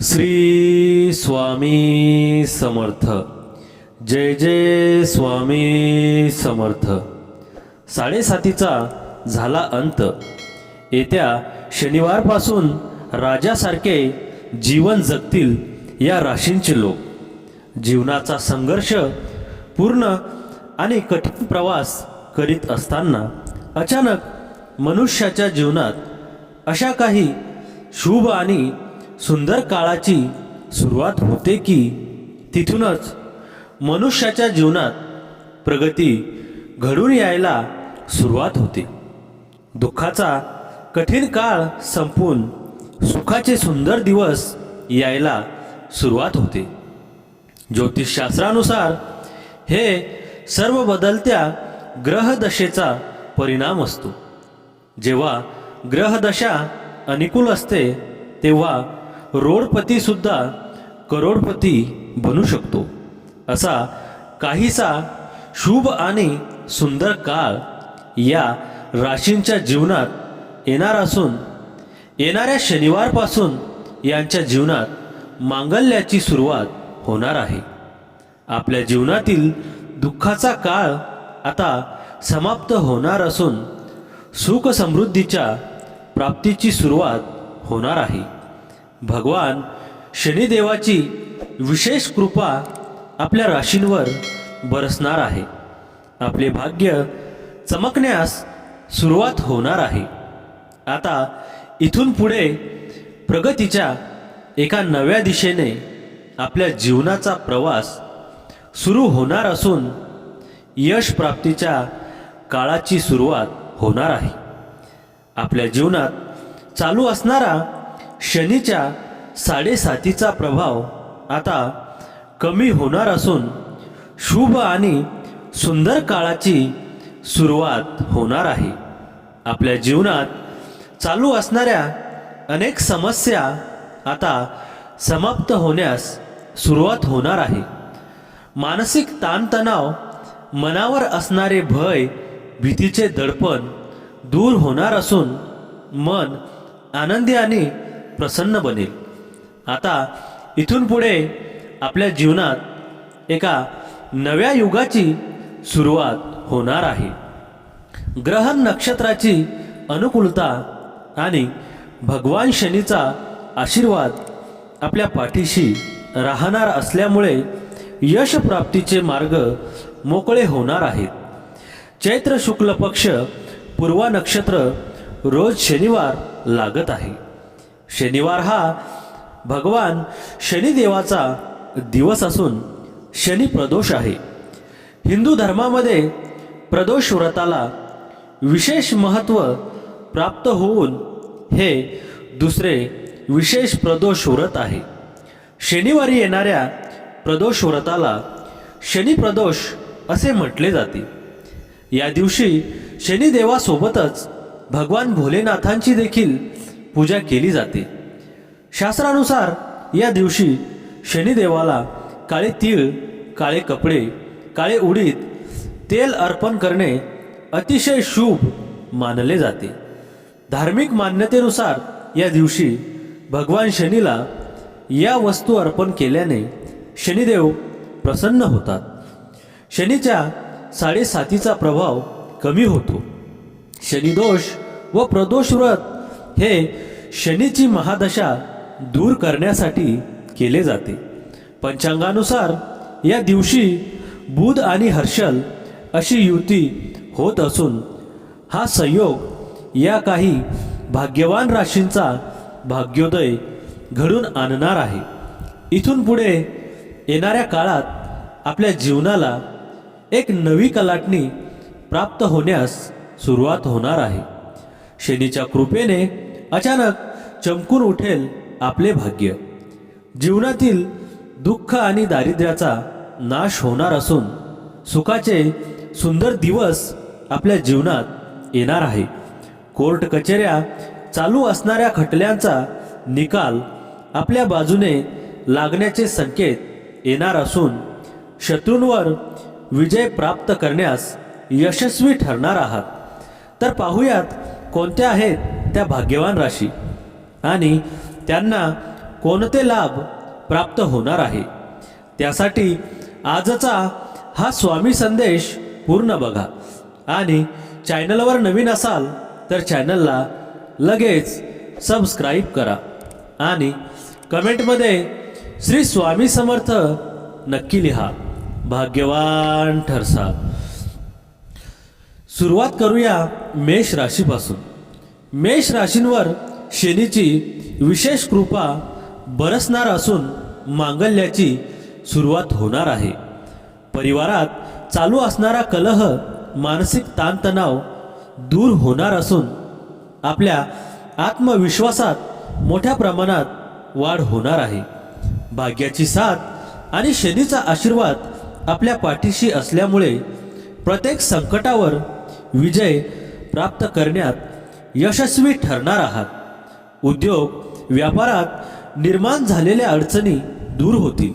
श्री स्वामी समर्थ. जय जय स्वामी समर्थ. साडेसातीचा झाला अंत. येत्या शनिवारपासून राजासारखे जीवन जगतील या राशींचे लोक. जीवनाचा संघर्ष पूर्ण आणि कठीण प्रवास करीत असताना अचानक मनुष्याच्या जीवनात अशा काही शुभ आणि सुंदर काळाची सुरुवात होते की तिथूनच मनुष्याच्या जीवनात प्रगती घडून यायला सुरुवात होते. दुःखाचा कठीण काळ संपून सुखाचे सुंदर दिवस यायला सुरुवात होते. ज्योतिषशास्त्रानुसार हे सर्व बदलत्या ग्रहदशेचा परिणाम असतो. जेव्हा ग्रहदशा अनुकूल असते तेव्हा रोडपती सुद्धा करोडपती बनू शकतो. असा काहीसा शुभ आणि सुंदर काळ या राशींच्या जीवनात येणार असून येणाऱ्या शनिवारपासून यांच्या जीवनात मांगल्याची सुरुवात होणार आहे. आपल्या जीवनातील दुःखाचा काळ आता समाप्त होणार असून सुख समृद्धीच्या प्राप्तीची सुरुवात होणार आहे. भगवान शनिदेवाची विशेष कृपा आपल्या राशींवर बरसणार आहे. आपले भाग्य चमकण्यास सुरुवात होणार आहे. आता इथून पुढे प्रगतीच्या एका नव्या दिशेने आपल्या जीवनाचा प्रवास सुरू होणार असून यश प्राप्तीच्या काळाची सुरुवात होणार आहे. आपल्या जीवनात चालू असणारा शनीच्या साडेसातीचा प्रभाव आता कमी होणार असून शुभ आणि सुंदर काळाची सुरुवात होणार आहे. आपल्या जीवनात चालू असणाऱ्या अनेक समस्या आता समाप्त होण्यास सुरुवात होणार आहे. मानसिक ताणतणाव मनावर असणारे भय भीतीचे दडपण दूर होणार असून मन आनंदी आणि प्रसन्न बनेल. आता इथून पुढे आपल्या जीवनात एका नव्या युगाची सुरुवात होणार आहे. ग्रहण नक्षत्राची अनुकूलता आणि भगवान शनीचा आशीर्वाद आपल्या पाठीशी राहणार असल्यामुळे यश प्राप्तीचे मार्ग मोकळे होणार आहेत. चैत्र शुक्ल पक्ष पूर्वा नक्षत्र रोज शनिवार लागत आहे. शनिवार हा भगवान शनिदेवाचा दिवस असून शनी प्रदोष आहे. हिंदू धर्मामध्ये प्रदोष व्रताला विशेष महत्त्व प्राप्त होऊन हे दुसरे विशेष प्रदोष व्रत आहे. शनिवारी येणाऱ्या प्रदोष व्रताला शनी प्रदोष असे म्हटले जाते. या दिवशी शनिदेवासोबतच भगवान भोलेनाथांची देखील पूजा केली जाते. शास्त्रानुसार या दिवशी शनिदेवाला काळे तीळ काळे कपडे काळे उडीद तेल अर्पण करणे अतिशय शुभ मानले जाते. धार्मिक मान्यतेनुसार या दिवशी भगवान शनीला या वस्तू अर्पण केल्याने शनिदेव प्रसन्न होतात. शनीच्या साडेसातीचा प्रभाव कमी होतो. शनिदोष व प्रदोष व्रत हे शनीची महादशा दूर करण्यासाठी केले जाते. पंचांगानुसार या दिवशी बुध आणि हर्षल अशी युती होत असून हा संयोग या काही भाग्यवान राशींचा भाग्योदय घडून आणणार आहे. इथून पुढे येणाऱ्या काळात आपल्या जीवनाला एक नवी कलाटणी प्राप्त होण्यास सुरुवात होणार आहे. शनीच्या कृपेने अचानक चमकून उठेल आपले भाग्य. जीवनातील दुःख आणि दारिद्र्याचा नाश होणार असून सुखाचे सुंदर दिवस आपल्या जीवनात येणार आहे. कोर्ट कचेऱ्या चालू असणाऱ्या खटल्यांचा निकाल आपल्या बाजूने लागण्याचे संकेत येणार असून शत्रूंवर विजय प्राप्त करण्यास यशस्वी ठरणार आहात. तर पाहूयात कोणत्या आहेत त्या भाग्यवान राशी. आणि त्यांना कोणते लाभ प्राप्त होणार आहे? त्यासाठी आजचा हा स्वामी संदेश पूर्ण बघा. आणि चॅनलवर नवीन असाल तर चॅनलला लगेच सबस्क्राईब करा. आणि कमेंटमध्ये श्री स्वामी समर्थ नक्की लिहा. भाग्यवान ठरसा. सुरुवात करूया मेष राशीपासून. मेष राशींवर शनीची विशेष कृपा बरसणार असून मांगल्याची सुरुवात होणार आहे. परिवारात चालू असणारा कलह मानसिक ताणतणाव दूर होणार असून आपल्या आत्मविश्वासात मोठ्या प्रमाणात वाढ होणार आहे. भाग्याची साथ आणि शनीचा आशीर्वाद आपल्या पाठीशी असल्यामुळे प्रत्येक संकटावर विजय प्राप्त करण्यात यशस्वी ठरणार आहात. उद्योग व्यापारात निर्माण झालेल्या अडचणी दूर होतील.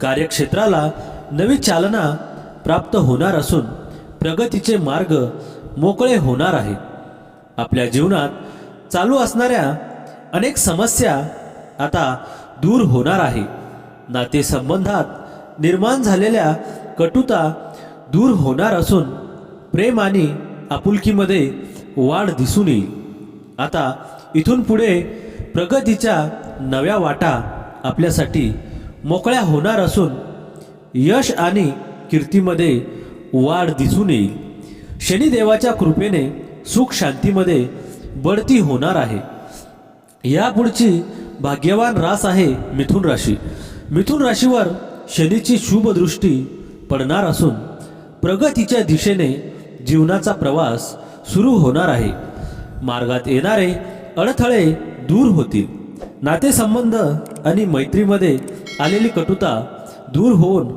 कार्यक्षेत्राला नवी चालना प्राप्त होणार असून प्रगतीचे मार्ग मोकळे होणार आहेत. आपल्या जीवनात चालू असणाऱ्या अनेक समस्या आता दूर होणार आहे. नातेसंबंधात निर्माण झालेल्या कटुता दूर होणार असून प्रेम आणि आपुलकीमध्ये वाढ दिसून येईल. आता इथून पुढे प्रगतीच्या नव्या वाटा आपल्यासाठी मोकळ्या होणार असून यश आणि कीर्तीमध्ये वाढ दिसून येईल. शनिदेवाच्या कृपेने सुख शांतीमध्ये बढती होणार आहे. यापुढची भाग्यवान रास आहे मिथुन राशी. मिथुन राशीवर शनीची शुभदृष्टी पडणार असून प्रगतीच्या दिशेने जीवनाचा प्रवास सुरू होणार आहे. मार्गात येणारे अडथळे दूर होतील. नातेसंबंध आणि मैत्रीमध्ये आलेली कटुता दूर होऊन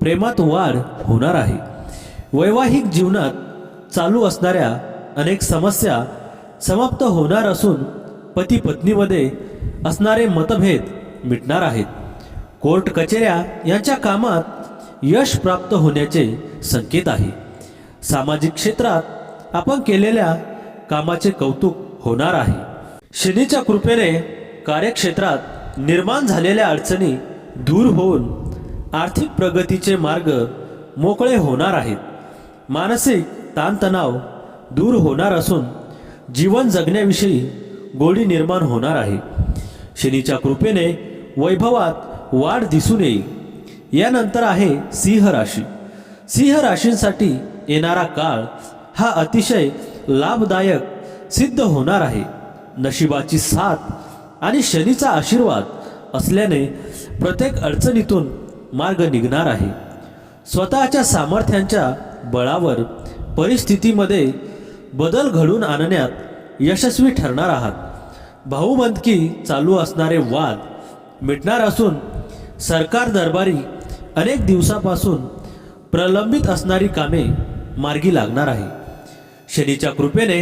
प्रेमात वाढ होणार आहे. वैवाहिक जीवनात चालू असणाऱ्या अनेक समस्या समाप्त होणार असून पती पत्नीमध्ये असणारे मतभेद मिटणार आहेत. कोर्ट कचेऱ्या यांच्या कामात यश प्राप्त होण्याचे संकेत आहे. सामाजिक क्षेत्रात आपण केलेल्या कामाचे कौतुक होणार आहे. शनीच्या कृपेने कार्यक्षेत्रात निर्माण झालेल्या अडचणी दूर होऊन आर्थिक प्रगतीचे मार्ग मोकळे होणार आहेत. मानसिक ताणतणाव दूर होणार असून जीवन जगण्याविषयी गोडी निर्माण होणार आहे. शनीच्या कृपेने वैभवात वाढ दिसून येईल. यानंतर आहे सिंह राशी. सिंह राशींसाठी येणारा काळ हा अतिशय लाभदायक सिद्ध होणार आहे. नशिबाची साथ आणि शनीचा आशीर्वाद असल्याने प्रत्येक अडचणीतून मार्ग निघणार आहे. स्वतःच्या सामर्थ्यांच्या बळावर परिस्थितीमध्ये बदल घडून आणण्यात यशस्वी ठरणार आहात. भाऊबंदकी चालू असणारे वाद मिटणार असून सरकार दरबारी अनेक दिवसापासून प्रलंबित असणारी कामे मार्गी लागणार आहे. शनीच्या कृपेने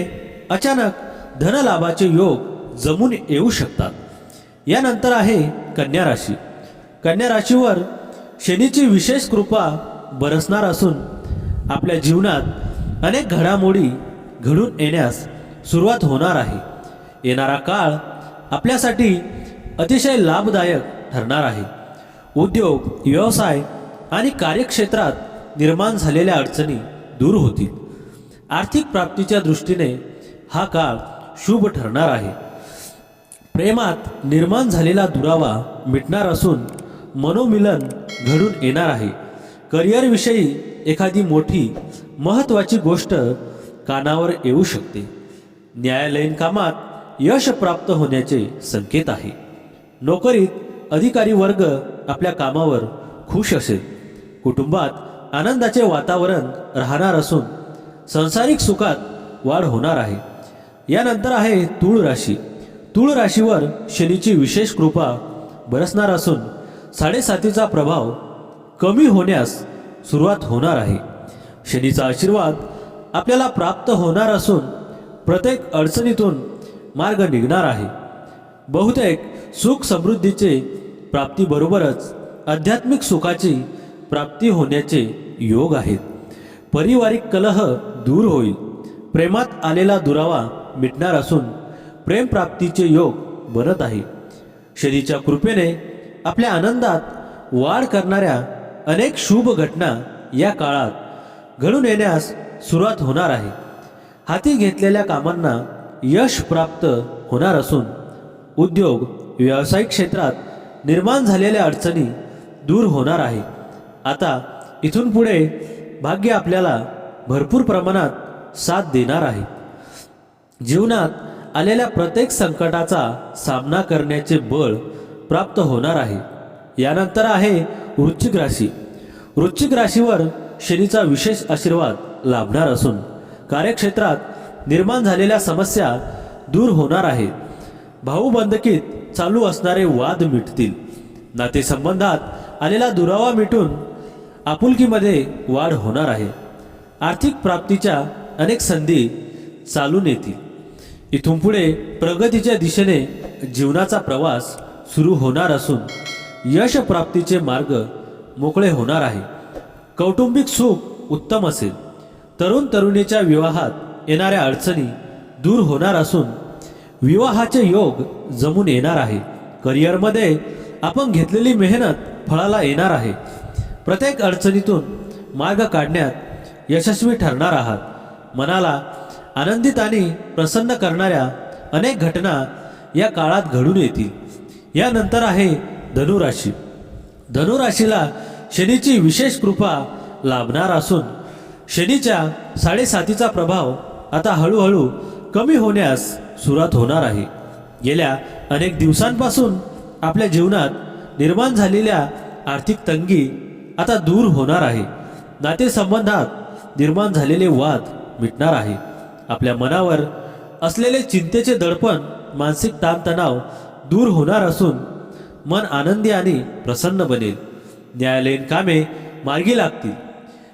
अचानक धनलाभाचे योग जमून येऊ शकतात. यानंतर आहे कन्या राशी. कन्या राशीवर शनीची विशेष कृपा बरसणार असून आपल्या जीवनात अनेक घडामोडी घडून येण्यास सुरुवात होणार आहे. येणारा काळ आपल्यासाठी अतिशय लाभदायक ठरणार आहे. उद्योग व्यवसाय आणि कार्यक्षेत्रात निर्माण झालेल्या अडचणी दूर होतील. आर्थिक प्राप्तीच्या दृष्टीने हा काळ शुभ ठरणार आहे. प्रेमात निर्माण झालेला दुरावा मिटणार असून मनोमिलन घडून येणार आहे. करिअरविषयी एखादी मोठी महत्त्वाची गोष्ट कानावर येऊ शकते. न्यायालयीन कामात यश प्राप्त होण्याचे संकेत आहे. नोकरीत अधिकारी वर्ग आपल्या कामावर खुश असेल. कुटुंबात आनंदाचे वातावरण राहणार असून संसारिक सुखात वाढ होणार आहे. यानंतर आहे तूळ राशी. तूळ राशीवर शनीची विशेष कृपा बरसणार असून साडेसातीचा प्रभाव कमी होण्यास सुरुवात होणार आहे. शनीचा आशीर्वाद आपल्याला प्राप्त होणार असून प्रत्येक अडचणीतून मार्ग निघणार आहे. बहुतेक सुख समृद्धीचे प्राप्तीबरोबरच आध्यात्मिक सुखाची प्राप्ती होण्याचे योग आहेत. पारिवारिक कलह दूर होईल. प्रेमात आलेला दुरावा मिटणार असून प्रेमप्राप्तीचे योग बनत आहे. शनीच्या कृपेने आपल्या आनंदात वाढ करणाऱ्या अनेक शुभ घटना या काळात घडून येण्यास सुरुवात होणार आहे. हाती घेतलेल्या कामांना यश प्राप्त होणार असून उद्योग व्यावसायिक क्षेत्रात निर्माण झालेल्या अडचणी दूर होणार आहे. आता इथून पुढे भाग्य आपल्याला भरपूर प्रमाणात साथ देणार आहे. जीवनात आलेल्या प्रत्येक संकटाचा सामना करण्याचे बळ प्राप्त होणार आहे. यानंतर आहे वृश्चिक राशी. वृश्चिक राशीवर शनीचा विशेष आशीर्वाद लाभणार असून कार्यक्षेत्रात निर्माण झालेल्या समस्या दूर होणार आहेत भाऊबंदकीत चालू असणारे वाद मिटतील. नातेसंबंधात आलेला दुरावा मिटून आपुलकीमध्ये वाढ होणार आहे. आर्थिक प्राप्तीच्या अनेक संधी चालून येतील. इथून पुढे प्रगतीच्या दिशेने जीवनाचा प्रवास सुरू होणार असून यश प्राप्तीचे मार्ग मोकळे होणार आहे. कौटुंबिक सुख उत्तम असेल. तरुण तरुणीच्या विवाहात येणाऱ्या अडचणी दूर होणार असून विवाहाचे योग जमून येणार आहे. करिअरमध्ये आपण घेतलेली मेहनत फळाला येणार आहे. प्रत्येक अडचणीतून मार्ग काढण्यात यशस्वी ठरणार आहात. मनाला आनंदित आणि प्रसन्न करणाऱ्या अनेक घटना या काळात घडून येतील. यानंतर आहे धनुराशी. धनुराशीला शनीची विशेष कृपा लाभणार असून शनीच्या साडेसातीचा प्रभाव आता हळूहळू कमी होण्यास सुरुवात होणार आहे. गेल्या अनेक दिवसांपासून आपल्या जीवनात निर्माण झालेल्या आर्थिक तंगी आता दूर होणार आहे. नातेसंबंधात निर्माण झालेले वाद मिटणार आहे. आपल्या मनावर असलेले चिंतेचे दडपण मानसिक ताणतणाव दूर होणार असून मन आनंदी आणि प्रसन्न बनेल. न्यायालयीन कामे मार्गी लागतील.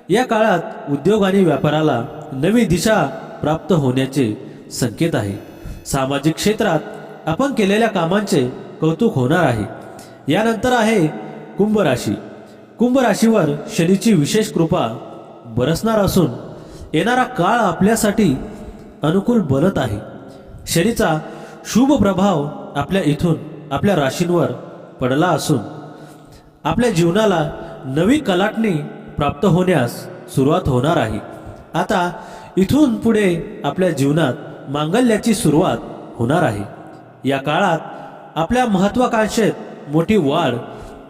या काळात उद्योग आणि व्यापाराला नवी दिशा प्राप्त होण्याचे संकेत आहे. सामाजिक क्षेत्रात आपण केलेल्या कामांचे कौतुक होणार आहे. यानंतर आहे कुंभ राशी कुंभ राशीवर शनीची विशेष कृपा बरसणार असून येणारा काळ आपल्यासाठी अनुकूल बनत आहे. शनीचा शुभ प्रभाव आपल्या इथून आपल्या राशींवर पडला असून आपल्या जीवनाला नवी कलाटणी प्राप्त होण्यास सुरुवात होणार आहे. आता इथून पुढे आपल्या जीवनात मांगल्याची सुरुवात होणार आहे. या काळात आपल्या महत्वाकांक्षेत मोठी वाढ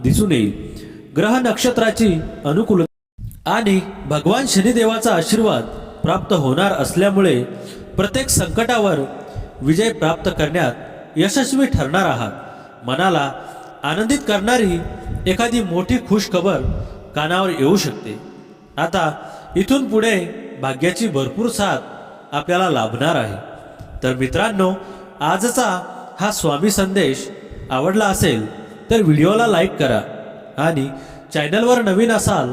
दिसून येईल. ग्रह नक्षत्राची अनुकूल आणि भगवान शनिदेवाचा आशीर्वाद प्राप्त होणार असल्यामुळे प्रत्येक संकटावर विजय प्राप्त करण्यात यशस्वी ठरणार आहात. मनाला आनंदित करणारी एखादी मोठी खुश खबर कानावर येऊ शकते. आता इथून पुढे भाग्याची भरपूर साथ आपल्याला लाभणार आहे. तर मित्रांनो आजचा हा स्वामी संदेश आवडला असेल तर व्हिडिओला लाईक करा आणि चॅनलवर नवीन असाल